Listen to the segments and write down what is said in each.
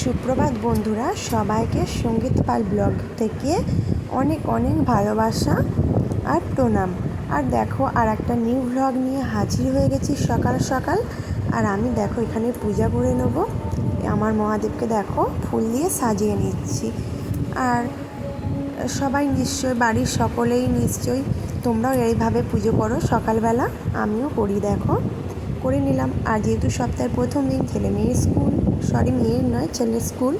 সুপ্রভাত বন্ধুরা, সবাইকে সংগীত পাল ব্লগ থেকে অনেক অনেক ভালোবাসা আর প্রণাম। আর দেখো আর একটা নিউ ব্লগ নিয়ে হাজির হয়ে গেছি সকাল সকাল। আর আমি দেখো, এখানে পূজা করে নেব। আমার মহাদেবকে দেখো, ফুল দিয়ে সাজিয়ে নিচ্ছি। আর সবাই নিশ্চয়, বাড়ির সকলেই নিশ্চয়ই তোমরাও এইভাবে পুজো করো সকালবেলা, আমিও করি দেখো। করে নিলাম। আর যেহেতু সপ্তাহের প্রথম দিন, ছেলে মেয়ের স্কুল, সরি, মেয়ের নয়, ছেলের স্কুল।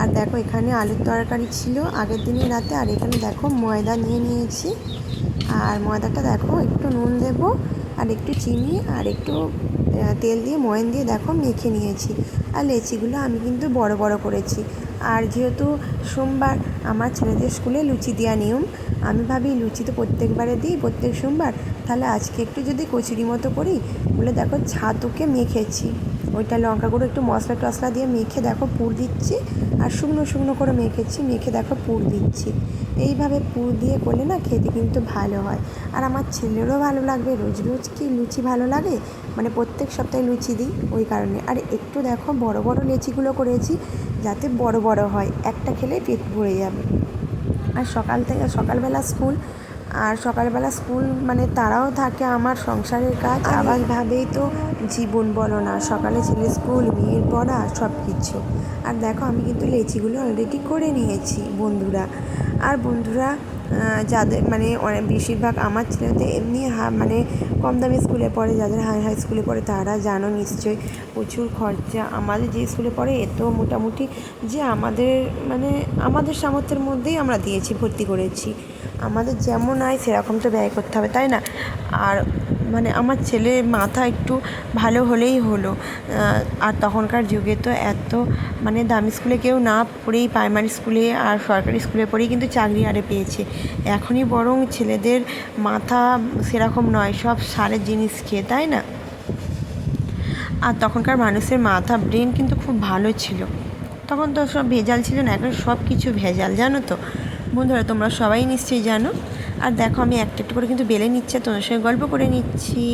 আর দেখো, এখানে আলুর তরকারি ছিল আগের দিনের রাতে। আর এখানে দেখো, ময়দা নিয়ে নিয়েছি। আর ময়দাটা দেখো, একটু নুন দেবো আর একটু চিনি আর একটু তেল দিয়ে ময়ন দিয়ে দেখো মেখে নিয়েছি। আর লেচিগুলো আমি কিন্তু বড় বড় করেছি। আর যেহেতু সোমবার আমার ছেলেদের স্কুলে লুচি দেওয়া নিয়ম, আমি ভাবি লুচি তো প্রত্যেকবারে দিই, প্রত্যেক সোমবার। তাহলে আজকে একটু যদি কচুরি মতো করি, বলে দেখো ছাতুকে মেখেছি। ওইটা লঙ্কা গুঁড়ো, একটু মশলা টশলা দিয়ে মেখে দেখো, পুর দিচ্ছি। আর শুকনো শুকনো করে মেখেছি, মেখে দেখো পুর দিচ্ছি। এইভাবে পুর দিয়ে করলে না খেতে কিন্তু ভালো হয়। আর আমার ছেলেরও ভালো লাগবে, রোজ রোজ কি লুচি ভালো লাগে? মানে প্রত্যেক সপ্তাহে লুচি দিই ওই কারণে। আর একটু দেখো, বড় বড় লেচিগুলো করেছি যাতে বড় বড় হয়। একটা খেলে পেট ভরে যাবে। আর সকাল থেকে, সকালবেলা স্কুল আর সকালবেলা স্কুল মানে তারাও থাকে আমার সংসারের কাজ। আবার ভাবেই তো জীবন বলো না সকালে ছেলে স্কুল বিয়ের পড়া সব কিছু আর দেখো আমি কিন্তু লেচিগুলো অলরেডি করে নিয়েছি বন্ধুরা। আর বন্ধুরা যাদের মানে অনেক বেশিরভাগ আমার ছেলেদের এমনি হা- মানে কম দামি স্কুলে পড়ে, যাদের হাই হাই স্কুলে পড়ে, তারা জানো নিশ্চয়ই প্রচুর খরচা। আমাদের যে স্কুলে পড়ে এত মোটামুটি যে আমাদের মানে আমাদের সামর্থ্যের মধ্যেই আমরা দিয়েছি, ভর্তি করেছি। আমাদের যেমন আয় সেরকম তো ব্যয় করতে হবে, তাই না? আর মানে আমার ছেলে মাথা একটু ভালো হলেই হলো। আর তখনকার যুগে তো এত মানে দামি স্কুলে কেউ না পড়েই প্রাইমারি স্কুলে আর সরকারি স্কুলে পড়েই কিন্তু চাকরি আরে পেয়েছে। এখনই বরং ছেলেদের মাথা সেরকম নয়, সব সারের জিনিস খেয়ে, তাই না? আর তখনকার মানুষের মাথা ব্রেন কিন্তু খুব ভালো ছিল। তখন তো সব ভেজাল ছিল না, এখন সব কিছু ভেজাল, জানো তো? বন্ধুরা, তোমরা সবাই নিশ্চয়ই জানো আর দেখো আমি একটা একটু করে কিন্তু বেলে নিচ্ছে তোমার সঙ্গে গল্প করে নিচ্ছি।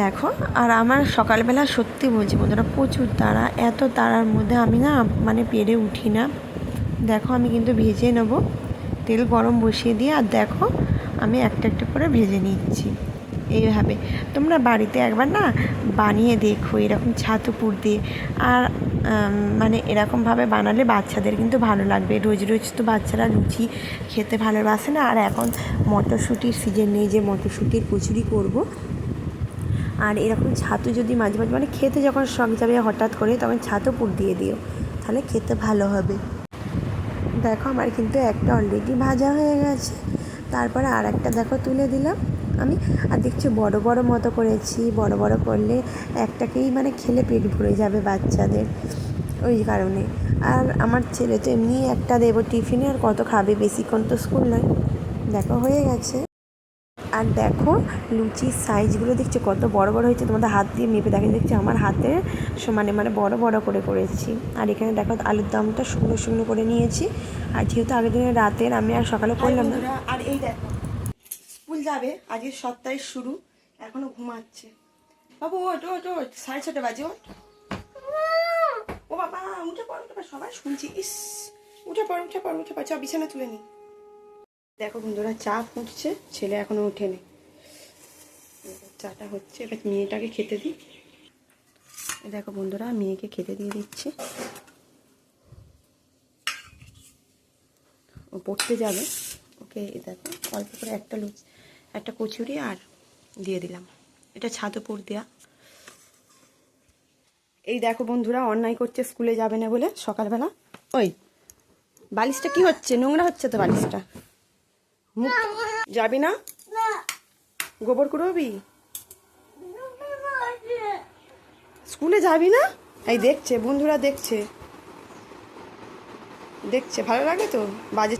দেখো, আর আমার সকালবেলা সত্যি বলছি বন্ধুরা, প্রচুর তাড়া এত তারার মধ্যে আমি না মানে পেরে উঠি না। দেখো আমি কিন্তু ভেজে নেব, তেল গরম বসিয়ে দিয়ে, আর দেখো আমি একটা একটা করে ভেজে নিচ্ছি। এইভাবে। তোমরা বাড়িতে একবার না বানিয়ে দেখো, এরকম ছাতু পুর দিয়ে। আর মানে এরকমভাবে বানালে বাচ্চাদের কিন্তু ভালো লাগবে। রোজ রোজ তো বাচ্চারা লুচি খেতে ভালোবাসে না। আর এখন মটরশুঁটির সিজন নেই যে মটরশুঁটির কচুরি করব। আর এরকম ছাতু যদি মাঝে মাঝে মানে খেতে যখন শখ যাবে হঠাৎ করে, তখন ছাতু পুর দিয়ে দিও। তাহলে খেতে ভালো হবে। দেখো আমার কিন্তু একটা অলরেডি ভাজা হয়ে গেছে। তারপরে আর একটা দেখো তুলে দিলাম। আমি। আর দেখছি, বড় বড় মতো করেছি, বড় বড় করলে একটাকেই মানে খেলে পেট ভরে যাবে বাচ্চাদের ওই কারণে। আর আমার ছেলে তো এমনি একটা দেবো টিফিনে, আর কত খাবে বেশিক্ষণ তো স্কুল নয়। দেখো, হয়ে গেছে। আর দেখো, লুচির সাইজগুলো দেখছ, কত বড় বড় হয়েছে, তোমাদের হাত দিয়ে মেপে দেখে। দেখছি, আমার হাতে সমানে মানে বড় বড় করে করেছি। আর এখানে দেখো, আলুর দমটা শুকনো শুকনো করে নিয়েছি। আর যেহেতু আগের দিনের রাতের, আমি আর সকালে করলাম না। আর এই দেখো। স্কুল যাবে, আজকে সপ্তাহের শুরু, এখনও ঘুমাচ্ছে। বাবু ওট ওট ওট সাড়ে ছটা বাজে ওট ও বাবা, উঠে পড়, উঠে সবাই শুনছি, ইস, উঠে পড় উঠে পড় উঠে পড় চ বিছানা তুলে নি। দেখো বন্ধুরা, চা ফুটছে, ছেলে এখনও ওঠেনি। চাটা হচ্ছে, এবার মেয়েটাকে খেতে দিই। দেখো বন্ধুরা, মেয়েকে খেতে দিয়ে দিচ্ছে। ও পড়তে যাবে। ওকে দেখো, অল্প করে একটা লুচ একটা কচুরি আর দিয়ে দিলাম। এটা ছাতুপুর দেয়া। এই দেখো বন্ধুরা, অন্যায় করছে স্কুলে যাবে না বলে সকালবেলা। ওই, বালিশটা কি হচ্ছে? নোংরা হচ্ছে তো বালিশটা। যাবি না? গোবর করবি স্কুলে যাবি না? এই দেখছে, বন্ধুরা দেখছে। দেখছে, ভালো লাগে তো? বাজে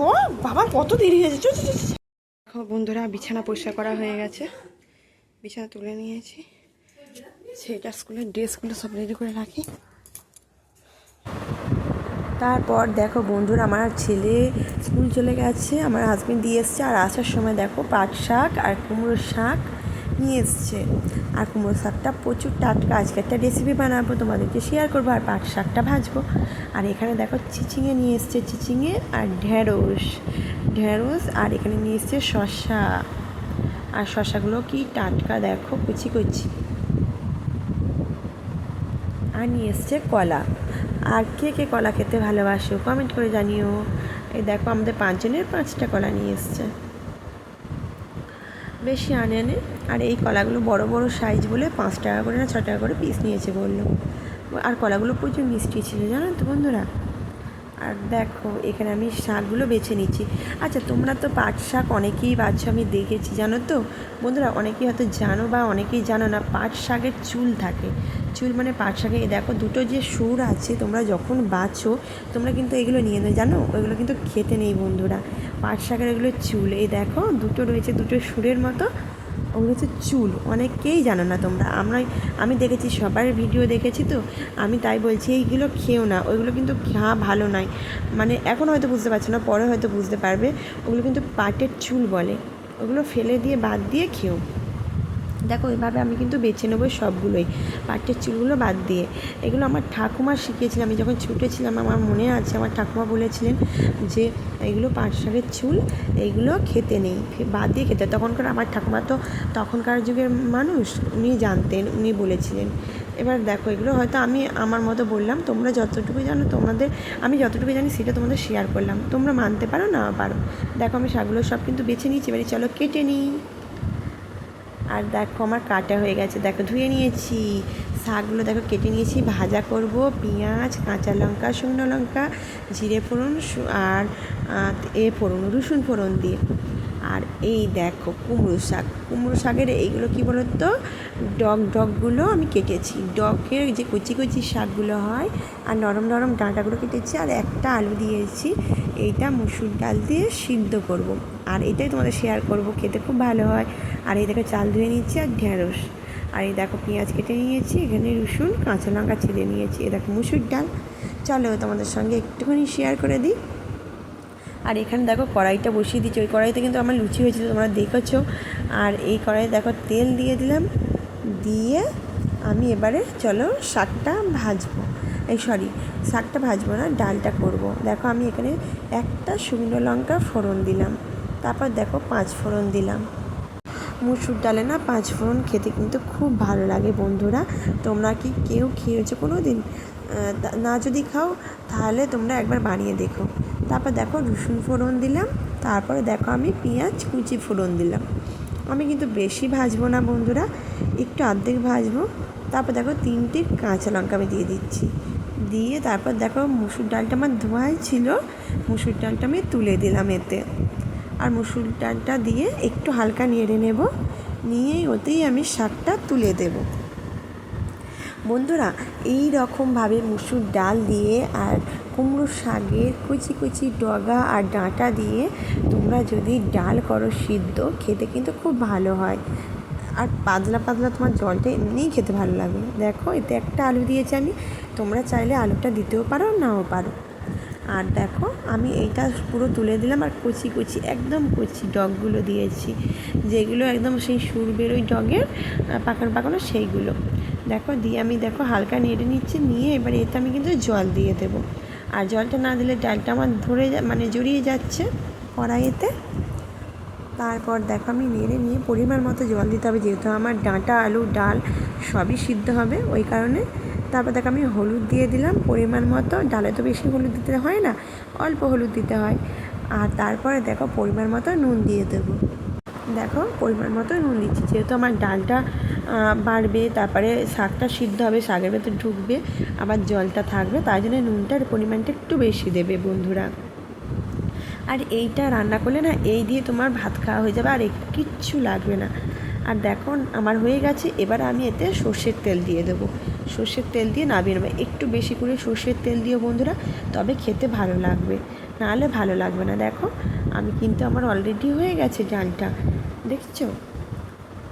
চ বাবার কত দেরি হয়েছে চো। দেখো বন্ধুরা, বিছানা পরিষ্কার করা হয়ে গেছে। বিছানা তুলে নিয়েছি। সেটা স্কুলের ড্রেসগুলো সব রেডি করে রাখি। তারপর দেখো বন্ধুরা, আমার ছেলে স্কুল চলে গেছে, আমার হাজব্যান্ড দিয়ে এসছে। আর আসার সময় দেখো পাট শাক আর কুমড়োর শাক। নিয়ে এসছে। আর কুমড়ো শাকটা প্রচুর টাটকা। আজকে একটা রেসিপি বানাবো, তোমাদেরকে শেয়ার করব, আর পাট শাকটা ভাজবো। আর এখানে দেখো চিচিঙে নিয়ে এসছে চিচিঙে আর ঢ্যাঁড়স ঢ্যাঁড়স আর এখানে নিয়ে এসছে শসা। আর শসাগুলো কি টাটকা দেখো, কুচি কুচি। আর নিয়ে এসছে কলা। আর কে কে কলা খেতে ভালোবাসো কমেন্ট করে জানিও। এই দেখো আমাদের পাঁচজনের পাঁচটা কলা নিয়ে এসছে। বেশি আনে আনে আর এই কলাগুলো বড় বড় সাইজ বলে পাঁচ টাকা করে না ছ টাকা করে পিস নিয়েছে বলল। আর কলাগুলো প্রচুর মিষ্টি ছিল জানো তো বন্ধুরা? আর দেখো, এখানে আমি শাকগুলো বেছে নিচ্ছি। আচ্ছা তোমরা তো পাট শাক অনেকেই বাচ্চা আমি দেখেছি, জানো তো? বন্ধুরা, অনেকেই হয়তো জানো বা অনেকেই জানো না, পাট শাকের চুল থাকে। চুল মানে পাট শাকে। দেখো দুটো যে সুর আছে, তোমরা যখন বাছো, তোমরা কিন্তু এগুলো নিয়ে নেবে জানো? ওইগুলো কিন্তু খেতে নেই বন্ধুরা। পাট শাকের এগুলো চুল। এই দেখো, দুটো রয়েছে দুটো সুরের মতো। ওগুলো হচ্ছে চুল। অনেকেই জানো না তোমরা। আমরা, আমি দেখেছি, সবার ভিডিও দেখেছি তো। আমি তাই বলছি, এইগুলো খেও না। ওইগুলো কিন্তু খাওয়া ভালো নয়। মানে এখন হয়তো বুঝতে পারছ না, পরে হয়তো বুঝতে পারবে। ওগুলো কিন্তু পাটের চুল বলে। ওগুলো ফেলে দিয়ে, বাদ দিয়ে খেও। দেখো, এভাবে আমি কিন্তু বেছে নেব সবগুলোই। পাটের চুলগুলো বাদ দিয়ে। এগুলো আমার ঠাকুমা শিখিয়েছিলেন। আমি যখন ছোটো ছিলাম, আমার মনে আছে, আমার ঠাকুমা বলেছিলেন যে, এগুলো পাট শাকের চুল এইগুলো খেতে নেই বাদ দিয়ে খেতে তখনকার আমার ঠাকুমা তো তখনকার যুগের মানুষ, উনি জানতেন, উনি বলেছিলেন। এবার দেখো, এগুলো হয়তো আমি আমার মতো বললাম, তোমরা যতটুকু জানো তোমাদের, আমি যতটুকু জানি সেটা তোমাদের শেয়ার করলাম। তোমরা মানতে পারো না, পারো। দেখো, আমি শাকগুলো সব কিন্তু বেছে নিয়েছি। এবারে চলো কেটে নিই। আর দেখো আমার কাটা হয়ে গেছে। দেখো ধুয়ে নিয়েছি। শাকগুলো দেখো কেটে নিয়েছি। ভাজা করব। পেঁয়াজ, কাঁচা লঙ্কা, শুকনো লঙ্কা, জিরে ফোড়ন আর এ ফোড়ন, রসুন ফোড়ন দিয়ে। আর এই দেখো কুমড়ো শাক। কুমড়ো শাকের এইগুলো কী বলতো? ডগ, ডগগুলো আমি কেটেছি। ডগের যে কুচি কুচি শাকগুলো হয়, আর নরম নরম ডাঁটাগুলো কেটেছি, আর একটা আলু দিয়েছি। এইটা মুসুর ডাল দিয়ে সিদ্ধ করব। আর এটাই তোমাদের শেয়ার করব, খেতে খুব ভালো হয়। আর এই দেখো চাল ধুয়ে নিচ্ছি আর ঢ্যাঁড়স আর এই দেখো পেঁয়াজ কেটে নিয়েছি, এখানে রসুন, কাঁচা লঙ্কা ছিঁড়ে নিয়েছি। এ দেখো মুসুর ডাল। চলো তোমাদের সঙ্গে একটুখানি শেয়ার করে দিই। আর এখানে দেখো কড়াইটা বসিয়ে দিচ্ছি ওই কড়াইতে কিন্তু আমার লুচি হয়েছিল, তোমরা দেখেছ। আর এই কড়াইতে দেখো তেল দিয়ে দিলাম। দিয়ে আমি এবারে, চলো শাকটা ভাজবো। এই সরি, শাকটা ভাজবো না, ডালটা করব। দেখো আমি এখানে একটা শুকনো লঙ্কা ফোড়ন দিলাম। তারপর দেখো পাঁচ ফোড়ন দিলাম। মুসুর ডালে না পাঁচ ফোড়ন খেতে কিন্তু খুব ভালো লাগে বন্ধুরা। তোমরা কি কেউ খেয়েছো কোনো দিন না যদি খাও, তাহলে তোমরা একবার বানিয়ে দেখো। তারপর দেখো রসুন ফোড়ন দিলাম, তারপরে দেখো আমি পেঁয়াজ কুচি ফোড়ন দিলাম। আমি কিন্তু বেশি ভাজবো না বন্ধুরা, একটু অর্ধেক ভাজবো। তারপর দেখো তিনটে কাঁচা লঙ্কা আমি দিয়ে দিচ্ছি। দিয়ে তারপর দেখো মুসুর ডালটা আমার ধোয়াই ছিল, মুসুর ডালটা আমি তুলে দিলাম এতে। আর মুসুর ডালটা দিয়ে একটু হালকা নেড়ে নেব, নিয়েই ওতেই আমি শাকটা তুলে দেব। বন্ধুরা, এই রকমভাবে মুসুর ডাল দিয়ে আর কুমড়ো শাকের কুচি কুচি ডগা আর ডাঁটা দিয়ে তোমরা যদি ডাল করো সিদ্ধ, খেতে কিন্তু খুব ভালো হয়। আর পাতলা পাতলা তোমার জলটা এমনিই খেতে ভালো লাগে। দেখো, এতে একটা আলু দিয়েছি আমি, তোমরা চাইলে আলুটা দিতেও পারো নাও পারো। আর দেখো, আমি এইটা পুরো তুলে দিলাম আর কুচি কুচি, একদম কুচি ডগগুলো দিয়েছি, যেগুলো একদম সেই সুর বেরোয় ডগের পাকানো পাকানো সেইগুলো। দেখো দিয়ে আমি দেখো হালকা নেড়ে নিচ্ছি, নিয়ে এবার এতে আমি কিন্তু জল দিয়ে দেবো। আর জলটা না দিলে ডালটা আমার ধরে মানে জড়িয়ে যাচ্ছে কড়াইয়েতে তারপর দেখো আমি নেড়ে নিয়ে পরিমাণ মতো জল দিতে হবে, যেহেতু আমার ডাঁটা, আলু, ডাল সবই সিদ্ধ হবে ওই কারণে। তারপর দেখো আমি হলুদ দিয়ে দিলাম, পরিমাণ মতো। ডালে তো বেশি হলুদ দিতে হয় না, অল্প হলুদ দিতে হয়। আর তারপরে দেখো পরিমাণ মতো নুন দিয়ে দেবো। দেখো পরিমাণ মতো নুন দিচ্ছি, যেহেতু আমার ডালটা বাড়বে, তারপরে শাকটা সিদ্ধ হবে, শাকের ভেতর ঢুকবে, আবার জলটা থাকবে তাই জন্য নুনটার পরিমাণটা একটু বেশি দেবে বন্ধুরা। আর এইটা রান্না করলে না, এই দিয়ে তোমার ভাত খাওয়া হয়ে যাবে, আর কিচ্ছু লাগবে না। আর দেখো, আমার হয়ে গেছে, এবার আমি এতে সর্ষের তেল দিয়ে দেবো। সর্ষের তেল দিয়ে নামিয়ে নেবে একটু বেশি করে সর্ষের তেল দিও বন্ধুরা, তবে খেতে ভালো লাগবে, নাহলে ভালো লাগবে না। দেখো, আমি কিন্তু আমার অলরেডি হয়ে গেছে ডালটা দেখছ?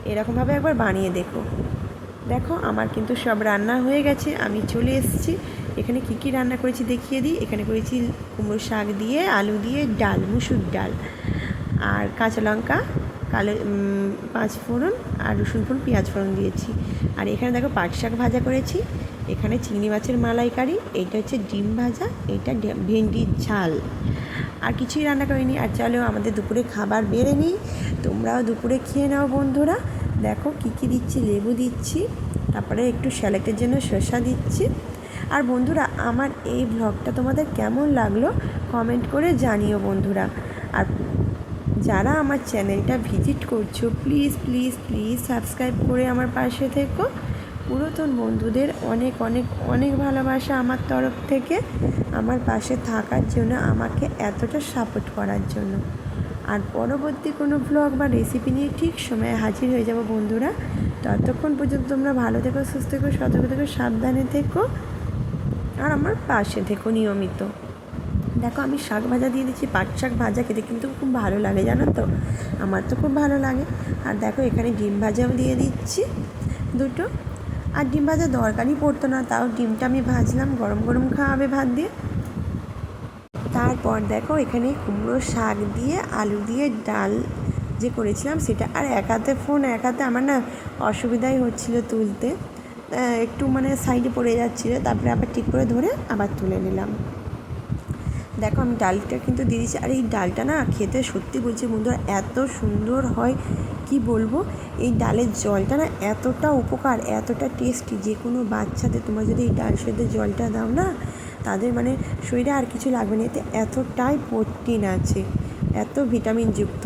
এরকমভাবে একবার বানিয়ে দেখো। দেখো, আমার কিন্তু সব রান্না হয়ে গেছে, আমি চলে এসেছি। এখানে কী কী রান্না করেছি দেখিয়ে দিই। এখানে করেছি কুমড়ো শাক দিয়ে, আলু দিয়ে, ডাল, মুসুর ডাল। আর কাঁচা লঙ্কা, কালো পাঁচ ফোড়ন আর রসুন ফোড়ন, পেঁয়াজ ফোড়ন দিয়েছি। আর এখানে দেখো পাট শাক ভাজা করেছি। এখানে চিংড়ি মাছের মালাইকারি, এইটা হচ্ছে ডিম ভাজা, এইটা ভেন্ডির ঝাল। আর কিছুই রান্না করিনি। আর চলো, আমাদের দুপুরে খাবার বেড়ে নিই। তোমরাও দুপুরে খেয়ে নাও, বন্ধুরা। দেখো কী কী দিচ্ছি, লেবু দিচ্ছি, তারপরে একটু স্যালাডের জন্য শসা দিচ্ছি। আর বন্ধুরা, আমার এই ব্লগটা তোমাদের কেমন লাগল কমেন্ট করে জানিও বন্ধুরা। আর যারা আমার চ্যানেলটা ভিজিট করছ, প্লিজ প্লিজ প্লিজ সাবস্ক্রাইব করে আমার পাশে থেকো। পুরাতন বন্ধুদের অনেক অনেক অনেক ভালোবাসা আমার তরফ থেকে, আমার পাশে থাকার জন্য, আমাকে এতটা সাপোর্ট করার জন্য। আর পরবর্তী কোনো ব্লগ বা রেসিপি নিয়ে ঠিক সময়ে হাজির হয়ে যাব বন্ধুরা। ততক্ষণ পর্যন্ত তোমরা ভালো থেকো, সুস্থ থেকো, সতর্ক থেকো, সাবধানে থেকো। আর আমার পাশে থেকো নিয়মিত। দেখো, আমি শাক ভাজা দিয়ে দিচ্ছি, পাট শাক ভাজা খেতে কিন্তু খুব ভালো লাগে, জানো তো? আমার তো খুব ভালো লাগে। আর দেখো, এখানে ডিম ভাজাও দিয়ে দিচ্ছি দুটো। আর ডিম ভাজা দরকারই পড়তো না, তাও ডিমটা আমি ভাজলাম, গরম গরম খাওয়াবে ভাত দিয়ে। তারপর দেখো এখানে কুমড়ো শাক দিয়ে আলু দিয়ে ডাল যে করেছিলাম সেটা, আর এক হাতে ফোন, এক হাতে আমার না অসুবিধাই হচ্ছিল তুলতে। একটু মানে সাইডে পড়ে যাচ্ছিল, তারপরে আবার ঠিক করে ধরে আবার তুলে নিলাম। দেখো আমি ডালটা কিন্তু দিয়ে দিচ্ছি আর এই ডালটা না খেতে সত্যি বলছি বন্ধুরা এত সুন্দর হয়, কি বলব? এই ডালের জলটা না এতটা উপকার, এতটা টেস্টি যে কোনো বাচ্চাদের, তোমরা যদি এই ডাল সেদ্ধ জলটা দাও না তাদের মানে শরীরে আর কিছু লাগবে না, এতে এতটাই প্রোটিন আছে, এত ভিটামিন যুক্ত।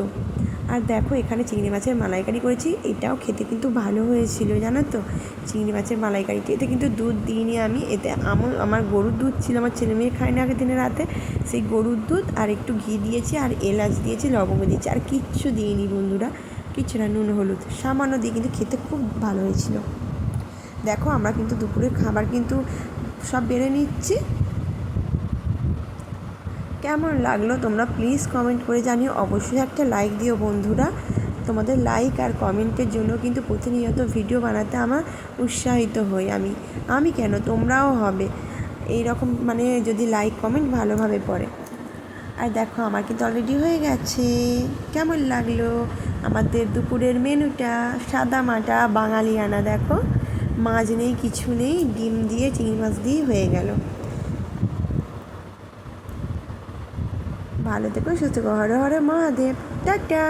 আর দেখো, এখানে চিংড়ি মাছের মালাইকারি করেছি, এটাও খেতে কিন্তু ভালো হয়েছিল, জানো তো? চিংড়ি মাছের মালাইকারিটি এতে কিন্তু দুধ দিইনি আমি, এতে আমার আমার গরুর দুধ ছিল, আমার ছেলে মেয়ে খায় না আগের দিনের রাতে, সেই গরুর দুধ আর একটু ঘি দিয়েছি, আর এলাচ দিয়েছি, লবঙ্গ দিয়েছি, আর কিচ্ছু দিইনি বন্ধুরা, কিচ্ছু না, নুন, হলুদ, সামান্য দিয়ে কিন্তু খেতে খুব ভালো হয়েছিল। দেখো, আমরা কিন্তু দুপুরের খাবার কিন্তু সব বেড়ে নিচ্ছি কেমন লাগল তোমরা প্লিজ কমেন্ট করে জানিও। অবশ্যই একটা লাইক দিও বন্ধুরা। তোমাদের লাইক আর কমেন্টের জন্য কিন্তু প্রতিনিয়ত ভিডিও বানাতে আমার উৎসাহিত হই আমি। আমি কেন? তোমরাও হবে। এই রকম মানে যদি লাইক কমেন্ট ভালোভাবে পড়ে। আর দেখো, আমার কিন্তু অলরেডি হয়ে গেছে। কেমন লাগল? আমাদের দুপুরের মেনুটা সাদা মাটা বাঙালিয়ানা দেখো। মাছ নেই, কিছু নেই, ডিম দিয়ে, চিংড়ি মাছ দিয়ে হয়ে গেল। ভালো থেকো সুস্থ হরে হরে মহাদেব টাটা।